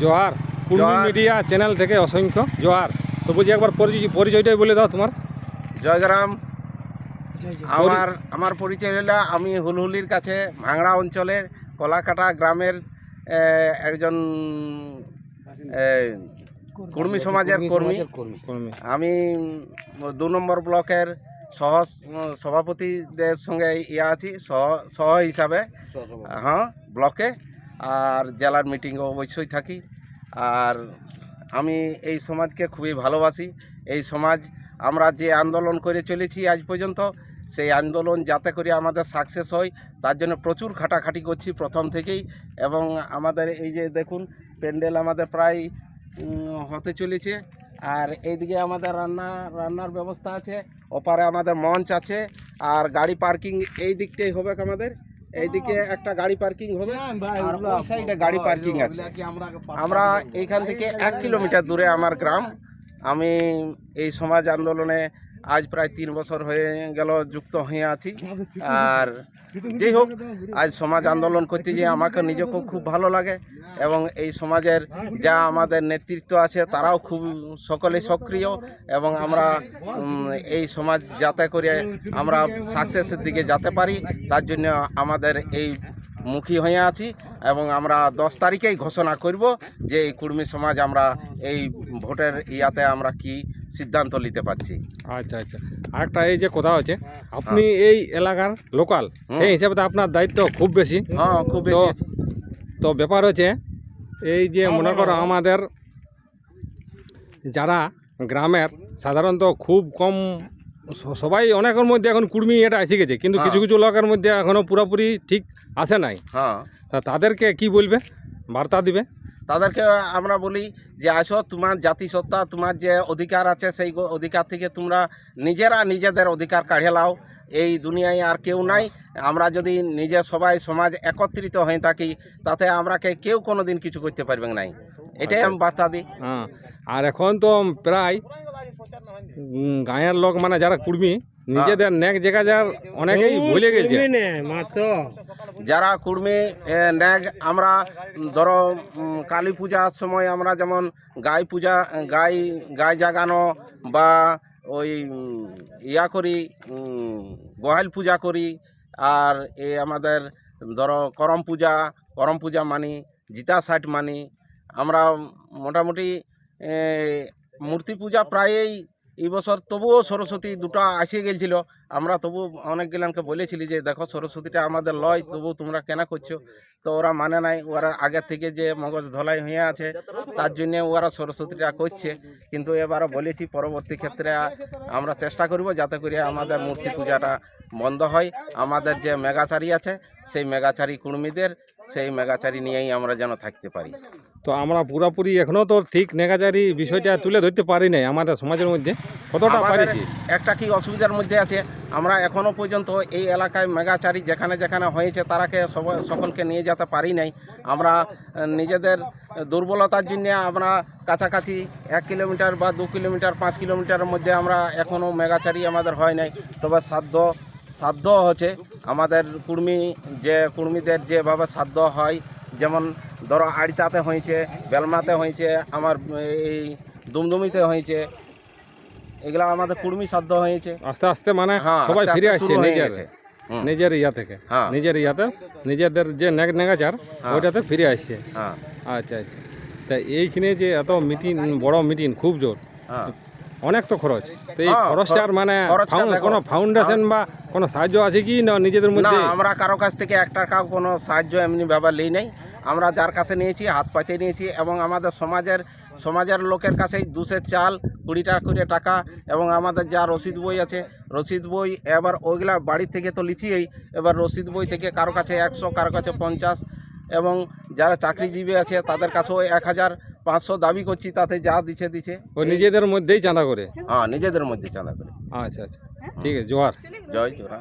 জোহার কুর্মি জোহার। Media channel থেকে অসংখ্য জোহার। তো বলছি একবার পরিচয় পরিচয়টাই বলে দাও তোমার। জয়গ্রাম আমার আমার পরিচয় হলো আমি হুলহুলির কাছে ভাঙড়া অঞ্চলের কলাকাটা গ্রামের আহ, একজন আহ, কুর্মী। সমাজের কর্মী কর্মী। আমি উম, দু নম্বর ব্লকের সহ উম, সভাপতিদের সঙ্গে ইয়ে আছি সহ সহ হিসাবে। হ্যাঁ ব্লকে। আর জেলার মিটিংয়ে অবশ্যই থাকি। আর আমি এই সমাজকে খুবই ভালোবাসি। এই সমাজ, আমরা যে আন্দোলন করে চলেছি আজ পর্যন্ত, সেই আন্দোলন যাতে করে আমাদের সাকসেস হয়, তার জন্য প্রচুর খাটাখাটি করছি প্রথম থেকেই। এবং আমাদের এই যে দেখুন, প্যান্ডেল আমাদের প্রায় হতে চলেছে। আর এইদিকে আমাদের রান্না, রান্নার ব্যবস্থা আছে। ওপারে আমাদের মঞ্চ আছে। আর গাড়ি পার্কিং এই দিকটাই হবে আমাদের। এইদিকে একটা গাড়ি পার্কিং হবে। আর ওই সাইডে গাড়ি পার্কিং আছে। আমরা এইখান থেকে এক কিলোমিটার দূরে আমার গ্রাম। আমি এই সমাজ আন্দোলনে আজ প্রায় তিন বছর হয়ে গেল যুক্ত হয়ে আছি। আর যাই হোক, আজ সমাজ আন্দোলন করতে গিয়ে আমাকে নিজেকেও খুব ভালো লাগে এবং এই সমাজের যা আমাদের নেতৃত্ব আছে তারাও খুব সকলে সক্রিয় এবং আমরা এই সমাজ যাতে করে আমরা সাকসেসের দিকে যেতে পারি, তার জন্য আমাদের এই মুখী হয়ে আছি এবং আমরা দশ তারিখেই ঘোষণা করব যে এই কুর্মী সমাজ আমরা এই ভোটের ইয়াতে আমরা কি সিদ্ধান্ত নিতে পারছি। আচ্ছা আচ্ছা। আরেকটা এই যে কথা হচ্ছে আপনি এই এলাকার লোকাল সেই হিসাবে তো আপনার দায়িত্ব খুব বেশি। হ্যাঁ খুব বেশি তো- ব্যাপার হচ্ছে এই যে মনে করো আমাদের যারা গ্রামের সাধারণত খুব কম সবাই অনেকের মধ্যে এখন কুর্মি এটা এসে গেছে কিন্তু কিছু হ্যাঁ। কিছু লোকের মধ্যে এখনও পুরোপুরি ঠিক আসে নাই। হ্যাঁ। তা তাদেরকে কি বলবে? বার্তা দিবে? তাদেরকে আমরা বলি যে আসো তোমার জাতিসত্তা তোমার যে অধিকার আছে সেই অধিকার থেকে তোমরা নিজেরা নিজেদের অধিকার কাঢ়ে লাও এই দুনিয়ায় আর কেউ নাই। আমরা যদি নিজে সবাই সমাজ একত্রিত হয়ে থাকি তাতে আমরাকে কেউ কোনো দিন কিছু করতে পারবে নাই। এটাই আমি বার্তা দিই। হ্যাঁ। আর এখন তো প্রায় গাঁয়ের লোক মানে যারা কুর্মি নিজেদের নেক জায়গা যার অনেকেই ভুলে গেছে। যারা কুর্মী এ, ন্যাগ আমরা ধরো কালী পূজার সময় আমরা যেমন গাই পূজা গাই গাই জাগানো বা ওই ইয়া করি গোহাল পূজা করি আর এ আমাদের ধরো করম পূজা করম পূজা মানি জিতা ষাট মানি আমরা মোটামুটি মূর্তি পূজা প্রায়ই এই বছর তবুও সরস্বতী দুটো আসিয়ে গেছিল। আমরা তবু অনেক গেলানকে বলেছিলি যে, দেখো সরস্বতীটা আমাদের লয় তবু তোমরা কেনা করছ। তো ওরা মানে নাই, ওরা আগে থেকে যে মগজ ধলাই হয়ে আছে, তার জন্যে ওরা সরস্বতীটা করছে। কিন্তু এবারও বলেছি, পরবর্তী ক্ষেত্রে আমরা চেষ্টা করব যাতে করে আমাদের মূর্তি পূজাটা বন্ধ হয়। আমাদের যে মেগাচারি আছে সেই মেগাচারি কুর্মীদের সেই মেগাচারি নিয়েই আমরা যেন থাকতে পারি। তো আমরা পুরাপুরি এখনও তো ঠিক মেগাচারি বিষয়টা তুলে ধরতে পারি নাই আমাদের সমাজের মধ্যে। কতটা পারি একটা কি অসুবিধার মধ্যে আছে আমরা এখনও পর্যন্ত এই এলাকায় মেগাচারি যেখানে যেখানে হয়েছে, তারাকে সকলকে নিয়ে যেতে পারি নাই। আমরা নিজেদের দুর্বলতার জন্য আমরা কাছাকাছি এক কিলোমিটার বা দু কিলোমিটার, পাঁচ কিলোমিটারের মধ্যে আমরা এখনও মেগাচারি আমাদের হয় নাই। তবে সাধ্য সাধ্য হচ্ছে আমাদের কুর্মী যে, কুর্মীদের যেভাবে সাধ্য হয়, যেমন ধরো আড়িতাতে হয়েছে, বেলমাতে হয়েছে, আমার এই দুমদুমিতে হয়েছে এগুলো আমাদের কুর্মী সাধ্য হয়েছে। আস্তে আস্তে মানে হ্যাঁ, সবাই ফিরে আসছে নিজের নিজের ইয়া থেকে। হ্যাঁ। নিজের ইয়াতে নিজেদের যে নেগ নেগাচার হ্যাঁ। ওইটাতে ফিরে আসছে। হ্যাঁ। আচ্ছা আচ্ছা। তা এইখানে যে এত মিটিং বড় মিটিং খুব জোর। হ্যাঁ। অনেক তো খরচ। তো এই হ্যাঁ, খরচটার মানে কোনো ফাউন্ডেশন বা কোনো সাহায্য আছে কি না নিজেদের মধ্যে? আমরা কারও কাছ থেকে এক টাকাও কোনো সাহায্য এমনি ব্যাপার নেই নাই। আমরা যার কাছে নিয়েছি হাত পাতে নিয়েছি এবং আমাদের সমাজের সমাজের লোকের কাছেই দুশের চাল কুড়ি টাকা করে টাকা এবং আমাদের যা রসিদ বই আছে রসিদ বই এবার ওইগুলা বাড়ি থেকে তো লিচিয়েই এবার রসিদ বই থেকে কারও কাছে একশো কারও কাছে পঞ্চাশ এবং যারা চাকরিজীবী আছে তাদের কাছেও এক হাজার পাঁচশো দাবি করছি তাতে যা দিছে দিছে। ও নিজেদের মধ্যেই চাঁদা করে? হ্যাঁ নিজেদের মধ্যে চাঁদা করে। আচ্ছা আচ্ছা। ঠিক আছে জোহার জয় জোরা